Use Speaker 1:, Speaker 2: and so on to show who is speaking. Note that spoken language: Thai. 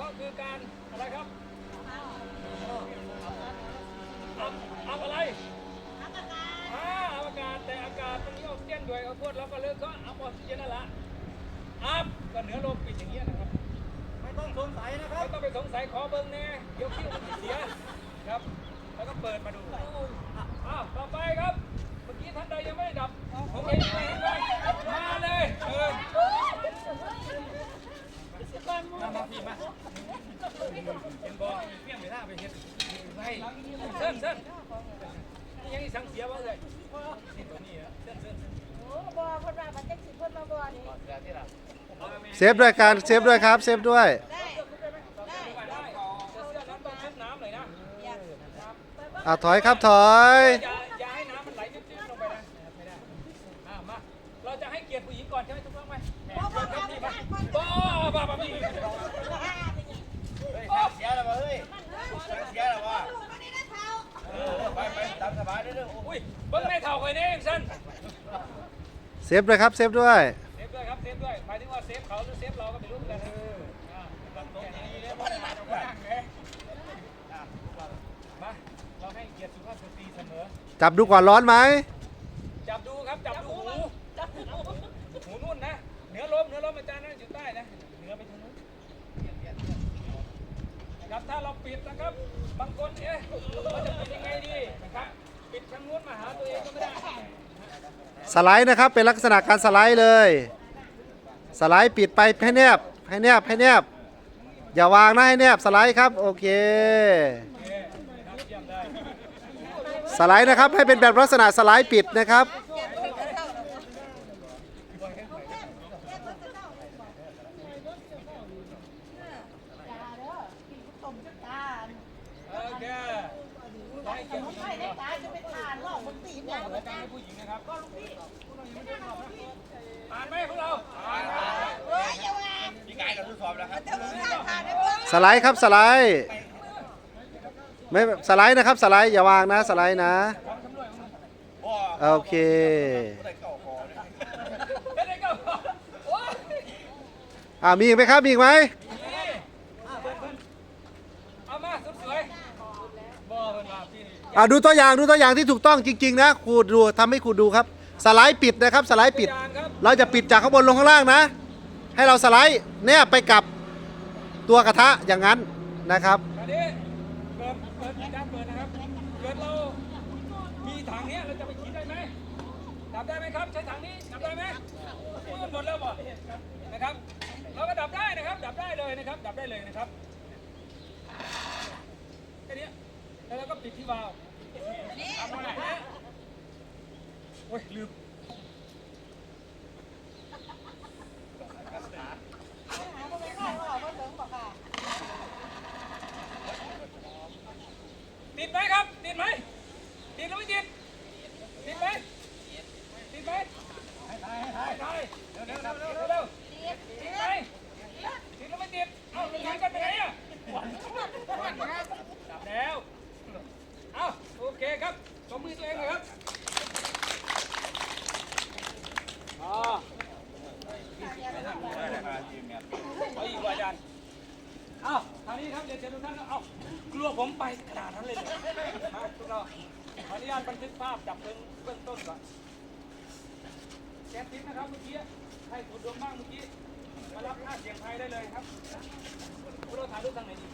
Speaker 1: การอะไรครับอับอับอะไรอ่าอับอากาศแต่อากาศมันมีออกซิเจนด้วยเอาพวดเราก็เลิกก็อับออกซิเจนนั่นแหละอับก็เหนือลมปิดอย่างเงี้ยนะครับ
Speaker 2: ไม่ต้องสงสัยนะครั
Speaker 1: ไม่
Speaker 2: บ
Speaker 1: ต้องไปสงสัยขอเบิ้งแน่เดี๋ยวคิ้วมันจะเสียครับแล้วก็เปิดมาดูอ้าวต่อไปครับเมื่อกี้ท่านใดยังไม่ได้ดับผมเห็นไม่เห็นเลยมาเลยเชิญมามาพี่มา เห็นบอเพียงไปหน้าไปเห็นให้เส้นเส้นนี่ยังอีสังเสียวะเลยนี่ตัวนี้เส้นเส้น
Speaker 3: โอ้บ่เพิ่นว่ามันจังสิเพิ่นมาบ่นี่
Speaker 4: เซฟด้วยการเซฟด้วยครับ เซฟด้วย
Speaker 3: ได้
Speaker 1: ได้ได้แต่เสื้อนั้นต้องชุบน้ำหน่อยนะ
Speaker 4: ถอยครับถอย
Speaker 1: อย่าอย่าให้น้ำมันไหลจิ๊บๆลงไปนะไม่ได้มาเราจะให้เกียรติผู้หญิงก่อนใช่ไหมถูกต้องไหมบ่บ่บ่นี่มาบ่บ่บ่นี่
Speaker 2: เสียแล้ววะเฮ้ยเสียแล้ววะไปไปตามสบายเรื่อยๆ
Speaker 1: อุ้ยเบิ้งในเท่าไอ้นี่สั้น
Speaker 4: เซฟด้วยครับเซฟด้วย
Speaker 1: เซฟด้วยครับเซฟด้วยหมายถึงว่าเซฟเขาหรือเซฟเราก็ไม่รู้เหมือนกันอ่าตั้งตรงนี้เลยบ่ได้มาตรงนั้นเลยมาเราให้เกียรติสุภาพสตรีเสมอ
Speaker 4: จับดูก่อนร้อนไหม
Speaker 1: จับดูครับจับดูหูจับหูหูนุ่นนะเหนือลมเหนือลมอาจารย์นะอยู่ใต้นะเหนือไปทางนู้นนะ ครับถ้าเราปิดนะครับบางคนเอ๊ะเราจะปิดยังไงดีนะครับปิดทางนู้นมาหาตัวเองก็ไม่ได้
Speaker 4: สไลด์นะครับเป็นลักษณะการสไลด์เลย สไลด์ปิดไปให้แนบให้แนบให้แนบ อย่าวางนะให้แนบสไลด์ครับโอเค
Speaker 1: โอเคนะครับเยี่ยมเลย
Speaker 4: สไลด์นะครับให้เป็นแบบลักษณะสไลด์ปิดนะครับ
Speaker 3: อย่าเด้อกินต้มจักตา
Speaker 1: โอเคให้เกียรติผู้หญิ
Speaker 3: ไม่ได้ตายจะเป็นทานหรอกมันตีน
Speaker 1: อตั้งให้ผู้หญิงนะครับผ่านไหมพวกเราผ่าน
Speaker 3: เฮ้ยอย่าว่า
Speaker 2: พี่กายกับทดสอบแล้วครับ
Speaker 3: จะมึงทานทานได้เบิ่ง
Speaker 4: สไลด์ครับสไลด์ไม่สไลด์นะครับสไลด์อย่าวางนะสไลด์นะโอเค
Speaker 2: อ่า
Speaker 4: มีอีกไหมครับมีอีกไหม
Speaker 1: นี่อะเพิ่นเพิ่นเอามาสุดสวยบ่เพิ่นว่าพี่นี่
Speaker 4: อ่าดูตัวอย่างดูตัวอย่างที่ถูกต้องจริง ๆ นะครูดูทำให้ครูดูครับ สไลด์ปิดนะครับ สไลด์ปิด
Speaker 1: ตัวอย่างครับ
Speaker 4: เราจะปิดจากข้างบนลงข้างล่างนะ ให้เราสไลด์เนี่ยไปกับตัวกระทะอย่างนั้นนะครับ
Speaker 1: อันนี้เปิดเปิดการเปิดนะครับเกิดเรามีถังเนี้ยเราจะไปขีดได้ไหมดับได้ไหมครับใช้ถังนี้ดับได้ไหมอุ้ยมันหมดแล้วบ่นะครับเราก็ดับได้นะครับ ดับได้เลยนะครับ ดับได้เลยนะครับแค่นี้ แล้วเราก็ปิดที่วาล์วทำอะไรนะโอ้ยลืม
Speaker 3: หาบ่ไปขายว่าบ่ถึงบ่ค่ะ
Speaker 1: ติดไหมครับ ติดไหมติดหรือไม่ติด ติดไหมติดไหมให้ถ่ายให้ถ่ายถ่ายเร็วเร็วเร็วเร็วเร็วติดไหมติดหรือไม่ติด เอ้าถ่ายกันไปไหนอะจับแล้ว เอ้าโอเคครับสมมือตัวเองเลยครับอ๋อเอาอีกว่าอาจารย์ เอ้าทางนี้ ครับเดี๋ยวเชิญทุกท่านนะเอ้ากลัวผมไปขนาดนั้นเลยเหรอมาพวกเราขออนุญาตบันทึกภาพจับเบื้องเบื้องต้นก่อนแกนทิปนะครับเมื่อกี้ให้คุณดวงมากเมื่อกี้มารับค่าเสียงไทยได้เลยครับพวกเราถ่ายรูปทางไหนดี